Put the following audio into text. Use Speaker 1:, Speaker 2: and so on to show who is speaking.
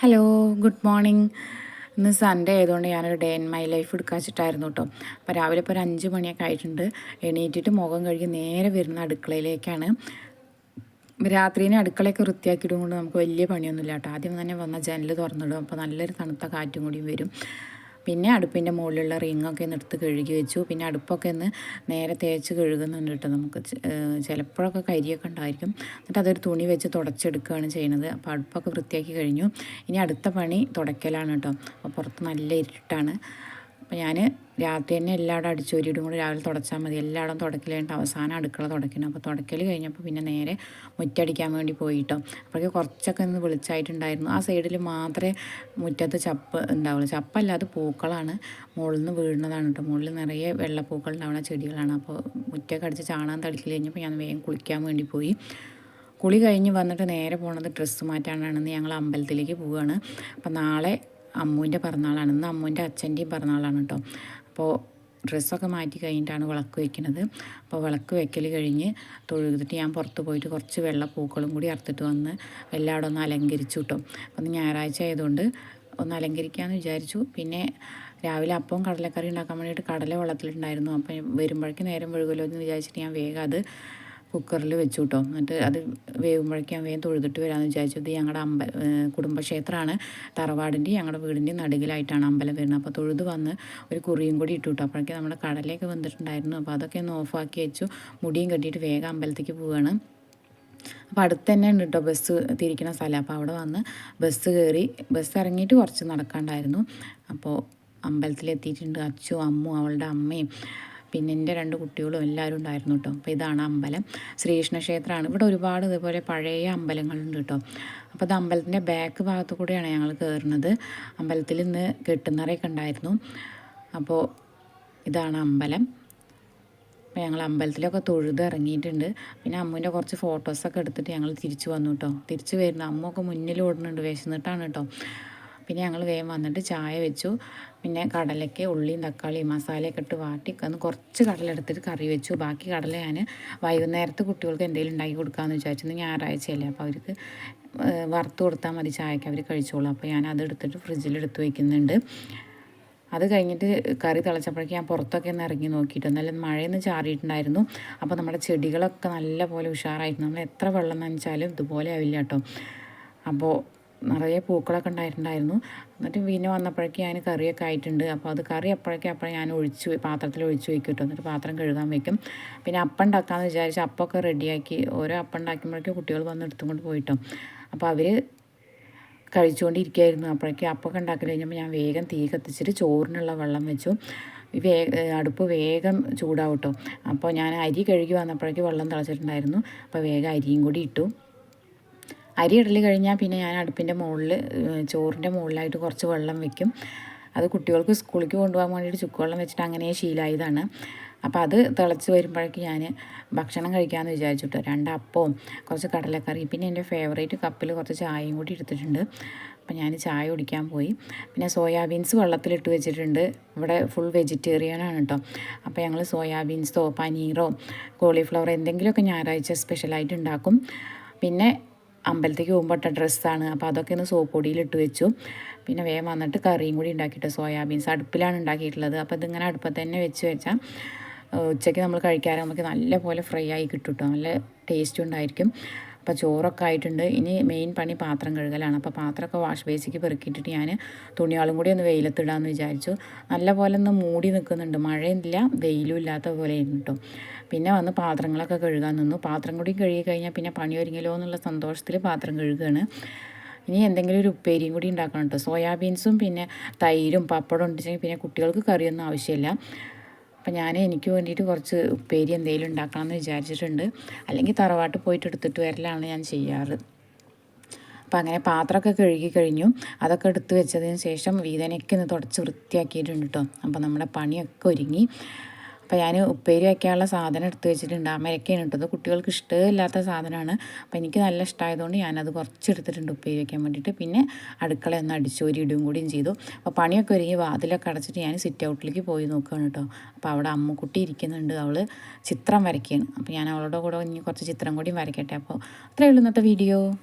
Speaker 1: Hello good morning ഇന്ന് Sunday ആയതുകൊണ്ട് ഞാനൊരു ഡേ ഇൻ മൈ ലൈഫ് എടുക്കാൻ വെച്ചിട്ടായിരുന്നു കേട്ടോ അപ്പോൾ രാവിലെ ഇപ്പോൾ ഒരു അഞ്ച് മണിയൊക്കെ ആയിട്ടുണ്ട്. എണീറ്റിട്ട് മുഖം കഴുകി നേരെ വരുന്ന അടുക്കളയിലേക്കാണ്. രാത്രിനെ അടുക്കളയൊക്കെ വൃത്തിയാക്കിയിടും കൊണ്ട് നമുക്ക് വലിയ പണിയൊന്നുമില്ല കേട്ടോ ആദ്യം തന്നെ വന്ന ജനൽ തുറന്നിടും. അപ്പോൾ നല്ലൊരു തണുത്ത കാറ്റും കൂടിയും വരും. പിന്നെ അടുപ്പിന്റെ മുകളിലുള്ള റിങ്ങൊക്കെ ഒന്ന് എടുത്ത് കഴുകി വെച്ചു. പിന്നെ അടുപ്പൊക്കെ ഒന്ന് നേരെ തേച്ച് കഴുകുന്നുണ്ട് കേട്ടോ നമുക്ക്. ചിലപ്പോഴൊക്കെ കരിയൊക്കെ ഉണ്ടായിരിക്കും. എന്നിട്ട് അതൊരു തുണി വെച്ച് തുടച്ചെടുക്കുകയാണ് ചെയ്യുന്നത്. അപ്പോൾ അടുപ്പൊക്കെ വൃത്തിയാക്കി കഴിഞ്ഞു. ഇനി അടുത്ത പണി തുടയ്ക്കലാണ് കേട്ടോ. അപ്പോൾ പുറത്ത് നല്ല ഇരുട്ടാണ്. അപ്പോൾ ഞാൻ രാത്രി തന്നെ എല്ലായിടും ഒരിടും കൂടി രാവിലെ തുടച്ചാൽ മതി. എല്ലായിടും തുടക്കൽ കഴിഞ്ഞിട്ട് അവസാനം അടുക്കള തുടയ്ക്കണം. അപ്പോൾ തുടക്കൽ കഴിഞ്ഞപ്പോൾ പിന്നെ നേരെ മുറ്റടിക്കാൻ വേണ്ടി പോയിട്ടോ. അപ്പോഴേക്ക് കുറച്ചൊക്കെ ഒന്ന് വെളിച്ചായിട്ടുണ്ടായിരുന്നു. ആ സൈഡിൽ മാത്രമേ മുറ്റത്ത് ചപ്പ് ഉണ്ടാവുള്ളൂ. ചപ്പല്ല അത് പൂക്കളാണ് മുകളിൽ നിന്ന് വീഴുന്നതാണ് കേട്ടോ. മുകളിൽ നിറയെ വെള്ളപ്പൂക്കൾ ഉണ്ടാവുന്ന ചെടികളാണ്. അപ്പോൾ മുറ്റൊക്കെ അടിച്ച് ചാണകം തളിക്കൽ കഴിഞ്ഞപ്പോൾ ഞാൻ വേഗം കുളിക്കാൻ വേണ്ടി പോയി. കുളി കഴിഞ്ഞ് വന്നിട്ട് നേരെ പോണത് ഡ്രസ്സ് മാറ്റാനാണെന്ന് ഞങ്ങൾ അമ്പലത്തിലേക്ക് പോവുകയാണ് അപ്പോൾ നാളെ അമ്മുവിന്റെ പിറന്നാളാണ്. ഇന്ന് അമ്മുവിന്റെ അച്ഛന്റെയും പിറന്നാളാണ് കേട്ടോ അപ്പോൾ ഡ്രസ്സൊക്കെ മാറ്റി കഴിഞ്ഞിട്ടാണ് വിളക്ക് വയ്ക്കുന്നത് അപ്പോൾ വിളക്ക് വയ്ക്കൽ കഴിഞ്ഞ് തൊഴുതിട്ട് ഞാൻ പുറത്ത് പോയിട്ട് കുറച്ച് വെള്ള പൂക്കളും കൂടി അറുത്തിട്ട് വന്ന് എല്ലാവിടെ ഒന്ന് അലങ്കരിച്ചു കിട്ടും അപ്പം ഞായറാഴ്ച ആയതുകൊണ്ട് ഒന്ന് അലങ്കരിക്കാമെന്ന് വിചാരിച്ചു. പിന്നെ രാവിലെ അപ്പവും കടലക്കറി ഉണ്ടാക്കാൻ വേണ്ടിയിട്ട് കടല വെള്ളത്തിലുണ്ടായിരുന്നു. അപ്പം വരുമ്പോഴേക്കും നേരം വഴുകുമല്ലോ എന്ന് വിചാരിച്ചിട്ട് ഞാൻ വേഗം അത് കുക്കറിൽ വെച്ചു കേട്ടോ എന്നിട്ട് അത് വേവുമ്പോഴേക്കും വേഗം തൊഴുതിട്ട് വരാമെന്ന് വിചാരിച്ചു. ഇത് ഞങ്ങളുടെ അമ്പ കുടുംബക്ഷേത്രമാണ്. തറവാടിന്റെ ഞങ്ങളുടെ വീടിന്റെ നടുകിലായിട്ടാണ് അമ്പലം വരുന്നത്. അപ്പോൾ തൊഴുത് വന്ന് ഒരു കുറിയും കൂടി ഇട്ടു കേട്ടോ അപ്പോഴേക്കും നമ്മുടെ കടലയൊക്കെ വന്നിട്ടുണ്ടായിരുന്നു. അപ്പോൾ അതൊക്കെ ഒന്ന് ഓഫാക്കി വെച്ചു. മുടിയും കെട്ടിയിട്ട് വേഗം അമ്പലത്തേക്ക് പോവുകയാണ് അപ്പോൾ അടുത്ത് തന്നെ ഉണ്ട് കേട്ടോ ബസ് തിരിക്കുന്ന സ്ഥലം. അപ്പോൾ അവിടെ വന്ന് ബസ് കയറി ബസ് ഇറങ്ങിയിട്ട് കുറച്ച് നടക്കാണ്ടായിരുന്നു. അപ്പോൾ അമ്പലത്തിലെത്തിയിട്ടുണ്ട് അച്ചു അമ്മു അവളുടെ അമ്മയും. പിന്നെ എന്റെ രണ്ട് കുട്ടികളും എല്ലാവരും ഉണ്ടായിരുന്നു കേട്ടോ. അപ്പോൾ ഇതാണ് അമ്പലം. ശ്രീകൃഷ്ണ ക്ഷേത്രമാണ് ഇവിടെ ഒരുപാട് ഇതുപോലെ പഴയ അമ്പലങ്ങളുണ്ട് കേട്ടോ. അപ്പോൾ അത് അമ്പലത്തിന്റെ ബാക്ക് ഭാഗത്തു കൂടെയാണ് ഞങ്ങൾ കയറുന്നത്. അമ്പലത്തിൽ ഇന്ന് കെട്ടുന്നറയൊക്കെ ഉണ്ടായിരുന്നു. അപ്പോൾ ഇതാണ് അമ്പലം. അപ്പോൾ ഞങ്ങൾ അമ്പലത്തിലൊക്കെ തൊഴുത് ഇറങ്ങിയിട്ടുണ്ട്. പിന്നെ അമ്മുവിന്റെ കുറച്ച് ഫോട്ടോസൊക്കെ എടുത്തിട്ട് ഞങ്ങൾ തിരിച്ചു വന്നു കേട്ടോ. തിരിച്ചു വരുന്നു അമ്മൊക്കെ മുന്നിൽ ഓടുന്നുണ്ട് വിശന്നിട്ടാണ് കേട്ടോ. പിന്നെ ഞങ്ങൾ വേഗം വന്നിട്ട് ചായ വെച്ചു. പിന്നെ കടലയ്ക്ക് ഉള്ളിയും തക്കാളിയും മസാലയൊക്കെ ഇട്ട് വാട്ടി ഒന്ന് കുറച്ച് കടല എടുത്തിട്ട് കറി വെച്ചു. ബാക്കി കടല ഞാൻ വൈകുന്നേരത്തെ കുട്ടികൾക്ക് എന്തെങ്കിലും ഉണ്ടാക്കി കൊടുക്കാമെന്ന് വിചാരിച്ചു. ഞായറാഴ്ചയല്ലേ അപ്പോൾ അവർക്ക് വറുത്ത് കൊടുത്താൽ മതി ചായക്ക് അവർ കഴിച്ചോളൂ. അപ്പോൾ ഞാൻ അത് എടുത്തിട്ട് ഫ്രിഡ്ജിൽ എടുത്ത് വയ്ക്കുന്നുണ്ട് അത് കഴിഞ്ഞിട്ട് കറി തിളച്ചപ്പോഴേക്കും ഞാൻ പുറത്തൊക്കെ ഒന്ന് ഇറങ്ങി നോക്കിയിട്ട് നല്ല മഴയൊന്ന് ചാറിയിട്ടുണ്ടായിരുന്നു. അപ്പോൾ നമ്മുടെ ചെടികളൊക്കെ നല്ല പോലെ ഉഷാറായിരുന്നു. നമ്മൾ എത്ര വെള്ളം നനച്ചാലും ഇതുപോലെ ആവില്ല കേട്ടോ. അപ്പോൾ നിറയെ പൂക്കളൊക്കെ ഉണ്ടായിട്ടുണ്ടായിരുന്നു. എന്നിട്ട് പിന്നെ വന്നപ്പോഴേക്കും ഞാൻ കറിയൊക്കെ ആയിട്ടുണ്ട്. അപ്പോൾ അത് കറി അപ്പോഴേക്കും അപ്പോഴും ഞാൻ ഒഴിച്ച് പാത്രത്തിൽ ഒഴിച്ച് വയ്ക്കും എന്നിട്ട് പാത്രം കഴുകാൻ വെക്കും പിന്നെ അപ്പം ഉണ്ടാക്കാമെന്ന് വിചാരിച്ച് അപ്പമൊക്കെ റെഡിയാക്കി ഓരോ അപ്പം ഉണ്ടാക്കുമ്പോഴേക്കും കുട്ടികൾ വന്ന് എടുത്തുകൊണ്ട് പോയിട്ടോ. അപ്പോൾ അവർ കഴിച്ചുകൊണ്ടിരിക്കുകയായിരുന്നു. അപ്പോഴേക്കും അപ്പൊക്കെ ഉണ്ടാക്കി കഴിഞ്ഞപ്പോൾ ഞാൻ വേഗം തീ കത്തിച്ചിട്ട് ചോറിനുള്ള വെള്ളം വെച്ചു. വേ അടുപ്പ് വേഗം ചൂടാവട്ടോ അപ്പോൾ ഞാൻ അരി കഴുകി വന്നപ്പോഴേക്കും വെള്ളം തിളച്ചിട്ടുണ്ടായിരുന്നു. അപ്പോൾ വേഗം അരിയും കൂടി ഇട്ടു. അരി ഇടൽ കഴിഞ്ഞാൽ പിന്നെ ഞാൻ അടുപ്പിന്റെ മുകളിൽ ചോറിന്റെ മുകളിലായിട്ട് കുറച്ച് വെള്ളം വെക്കും. അത് കുട്ടികൾക്ക് സ്കൂളിലേക്ക് കൊണ്ടുപോകാൻ വേണ്ടിയിട്ട് ചുക്കുവെള്ളം വെച്ചിട്ട് അങ്ങനെ ശീലമായതാണ് അപ്പോൾ അത് തിളച്ച് വരുമ്പോഴേക്കും ഞാൻ ഭക്ഷണം കഴിക്കാമെന്ന് വിചാരിച്ചിട്ട് രണ്ട് അപ്പവും കുറച്ച് കടലക്കറി പിന്നെ എന്റെ ഫേവറേറ്റ് കപ്പിൽ കുറച്ച് ചായയും കൂടി എടുത്തിട്ടുണ്ട്. അപ്പോൾ ഞാൻ ചായ കുടിക്കാൻ പോയി. പിന്നെ സോയാബീൻസ് വെള്ളത്തിലിട്ട് വെച്ചിട്ടുണ്ട്. ഇവിടെ ഫുൾ വെജിറ്റേറിയൻ ആണ് കേട്ടോ അപ്പോൾ ഞങ്ങൾ സോയാബീൻസോ പനീറോ കോളിഫ്ലവർ എന്തെങ്കിലുമൊക്കെ ഞായറാഴ്ച സ്പെഷ്യലായിട്ട് ഉണ്ടാക്കും. പിന്നെ അമ്പലത്തേക്ക് പോകുമ്പോൾ ഇട്ട ഡ്രസ്സാണ്. അപ്പോൾ അതൊക്കെ ഒന്ന് സോപ്പ് പൊടിയിൽ ഇട്ട് വെച്ചു. പിന്നെ വേഗം വന്നിട്ട് കറിയും കൂടി ഉണ്ടാക്കിയിട്ട് സോയാബീൻസ് അടുപ്പിലാണ് ഉണ്ടാക്കിയിട്ടുള്ളത്. അപ്പോൾ ഇതിങ്ങനെ അടുപ്പത്ത് തന്നെ വെച്ച് വെച്ചാൽ ഉച്ചയ്ക്ക് നമ്മൾ കഴിക്കാറ് നമുക്ക് നല്ലപോലെ ഫ്രൈ ആയി കിട്ടും കേട്ടോ നല്ല ടേസ്റ്റും ഉണ്ടായിരിക്കും. അപ്പോൾ ചോറൊക്കെ ആയിട്ടുണ്ട്. ഇനി മെയിൻ പണി പാത്രം കഴുകലാണ്. അപ്പോൾ പാത്രമൊക്കെ വാഷ് ബേസിക്ക് പെറുക്കിയിട്ടിട്ട് ഞാൻ തുണികളും കൂടി ഒന്ന് വെയിലത്തിടാമെന്ന് വിചാരിച്ചു. നല്ല പോലെ ഒന്ന് മൂടി നിൽക്കുന്നുണ്ട് മഴയില്ല വെയിലും ഇല്ലാത്ത പോലെ കേട്ടോ പിന്നെ വന്ന് പാത്രങ്ങളൊക്കെ കഴുകാൻ നിന്നു. പാത്രം കൂടി കഴുകി കഴിഞ്ഞാൽ പിന്നെ പണി ഒരുങ്ങലോ എന്നുള്ള സന്തോഷത്തിൽ പാത്രം കഴുകുകയാണ് ഇനി എന്തെങ്കിലും ഒരു ഉപ്പേരിയും കൂടി ഉണ്ടാക്കണം കേട്ടോ സോയാബീൻസും പിന്നെ തൈരും പപ്പടം ഉണ്ടെങ്കിൽ പിന്നെ കുട്ടികൾക്ക് കറിയൊന്നും ആവശ്യമില്ല. അപ്പം ഞാൻ എനിക്ക് വേണ്ടിയിട്ട് കുറച്ച് ഉപ്പേരി എന്തെങ്കിലും ഉണ്ടാക്കണമെന്ന് വിചാരിച്ചിട്ടുണ്ട്. അല്ലെങ്കിൽ തറവാട്ട് പോയിട്ട് എടുത്തിട്ട് വരലാണ് ഞാൻ ചെയ്യാറ്. അപ്പോൾ അങ്ങനെ പാത്രമൊക്കെ കഴുകി കഴിഞ്ഞു. അതൊക്കെ എടുത്ത് വെച്ചതിന് ശേഷം വീതനയ്ക്ക് ഒന്ന് തുടച്ച് വൃത്തിയാക്കിയിട്ടുണ്ട് കേട്ടോ അപ്പോൾ നമ്മുടെ പണിയൊക്കെ ഒരുങ്ങി. അപ്പോൾ ഞാൻ ഉപ്പേരി വയ്ക്കാനുള്ള സാധനം എടുത്ത് വെച്ചിട്ടുണ്ട്. അമരക്കാണ് ഇട്ടത് കുട്ടികൾക്ക് ഇഷ്ടമില്ലാത്ത സാധനമാണ്. അപ്പോൾ എനിക്ക് നല്ല ഇഷ്ടമായതുകൊണ്ട് ഞാനത് കുറച്ച് എടുത്തിട്ടുണ്ട് ഉപ്പേരി വയ്ക്കാൻ വേണ്ടിയിട്ട്. പിന്നെ അടുക്കള ഒന്ന് അടിച്ചോരി ഇടുകയും കൂടിയും ചെയ്തു. അപ്പോൾ പണിയൊക്കെ ഒരുങ്ങി വാതിലൊക്കെ അടച്ചിട്ട് ഞാൻ സിറ്റ് ഔട്ടിലേക്ക് പോയി നോക്കുകയാണ് കേട്ടോ. അപ്പോൾ അവിടെ അമ്മുക്കുട്ടി ഇരിക്കുന്നുണ്ട്. അവൾ ചിത്രം വരയ്ക്കുകയാണ്. അപ്പോൾ ഞാൻ അവളുടെ കൂടെ ഇനി കുറച്ച് ചിത്രം കൂടി വരയ്ക്കട്ടെ. അപ്പോൾ അത്രയേ ഉള്ളൂ ഇന്നത്തെ വീഡിയോ.